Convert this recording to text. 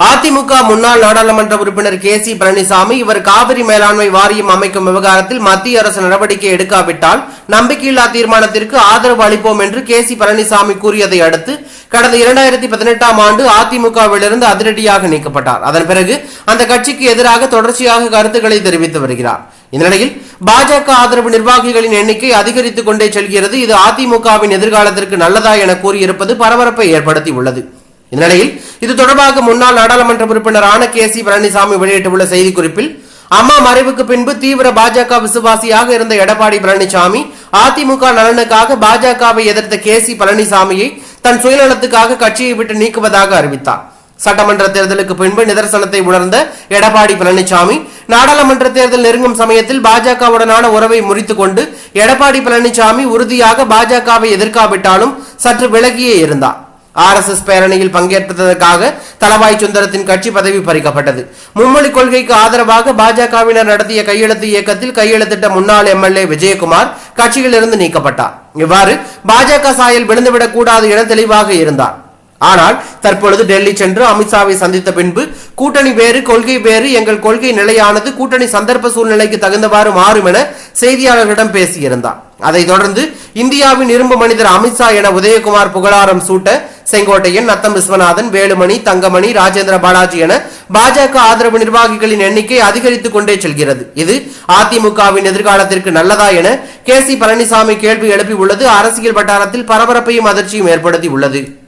அதிமுக முன்னாள் நாடாளுமன்ற உறுப்பினர் கே சி பழனிசாமி இவர் காவிரி மேலாண்மை வாரியம் அமைக்கும் விவகாரத்தில் மத்திய அரசு நடவடிக்கை எடுக்காவிட்டால் நம்பிக்கையில்லா தீர்மானத்திற்கு ஆதரவு அளிப்போம் என்று கே சி பழனிசாமி கூறியதை அடுத்து கடந்த இரண்டாயிரத்தி பதினெட்டாம் ஆண்டு அதிமுகவிலிருந்து அதிரடியாக நீக்கப்பட்டார். அதன் பிறகு அந்த கட்சிக்கு எதிராக தொடர்ச்சியாக கருத்துக்களை தெரிவித்து வருகிறார். இந்நிலையில் பாஜக ஆதரவு நிர்வாகிகளின் எண்ணிக்கை அதிகரித்துக் கொண்டே செல்கிறது. இது அதிமுகவின் எதிர்காலத்திற்கு நல்லதா என கூறியிருப்பது பரபரப்பை ஏற்படுத்தி உள்ளது இந்நிலையில் இது தொடர்பாக முன்னாள் நாடாளுமன்ற உறுப்பினரான கே சி பழனிசாமி வெளியிட்டுள்ள செய்திக்குறிப்பில் அம்மா மறைவுக்கு பின்பு தீவிர பாஜக விசுவாசியாக இருந்த எடப்பாடி பழனிசாமி அதிமுக நலனுக்காக பாஜகவை எதிர்த்த கே சி பழனிசாமியை தன் சுயநலத்துக்காக கட்சியை விட்டு நீக்குவதாக அறிவித்தார். சட்டமன்ற தேர்தலுக்கு பின்பு நிதர்சனத்தை உணர்ந்த எடப்பாடி பழனிசாமி நாடாளுமன்ற தேர்தல் நெருங்கும் சமயத்தில் பாஜகவுடனான உறவை முறித்துக் கொண்டு எடப்பாடி பழனிசாமி உறுதியாக பாஜகவை எதிர்க்காவிட்டாலும் சற்று விலகியே இருந்தார். ஆர்எஸ்எஸ் பேரணியில் பங்கேற்றதற்காக தலவாய் சுந்தரத்தின் கட்சி பதவி பறிக்கப்பட்டது. மும்மொழி கொள்கைக்கு ஆதரவாக பாஜகவினர் நடத்திய கையெழுத்து இயக்கத்தில் கையெழுத்திட்ட முன்னாள் எம்எல்ஏ விஜயகுமார் கட்சியில் இருந்து நீக்கப்பட்டார். இவ்வாறு பாஜக சாயல் விழுந்துவிடக் கூடாது என தெளிவாக இருந்தார். ஆனால் தற்பொழுது டெல்லி சென்று அமித்ஷாவை சந்தித்த பின்பு கூட்டணி வேறு கொள்கை வேறு எங்கள் கொள்கை நிலையானது கூட்டணி சந்தர்ப்ப சூழ்நிலைக்கு தகுந்தவாறு மாறும் என செய்தியாளர்களிடம் பேசியிருந்தார். அதைத் தொடர்ந்து இந்தியாவின் இரும்பு மனிதர் அமித்ஷா என உதயகுமார் புகழாரம் சூட்ட செங்கோட்டையன் நத்தம் விஸ்வநாதன் வேலுமணி தங்கமணி ராஜேந்திர பாலாஜி என பாஜக ஆதரவு நிர்வாகிகளின் எண்ணிக்கை அதிகரித்துக் கொண்டே செல்கிறது. இது அதிமுகவின் எதிர்காலத்திற்கு நல்லதா என கே சி பழனிசாமி கேள்வி எழுப்பியுள்ளது. அரசியல் வட்டாரத்தில் பரபரப்பையும் அதிர்ச்சியும் ஏற்படுத்தி உள்ளது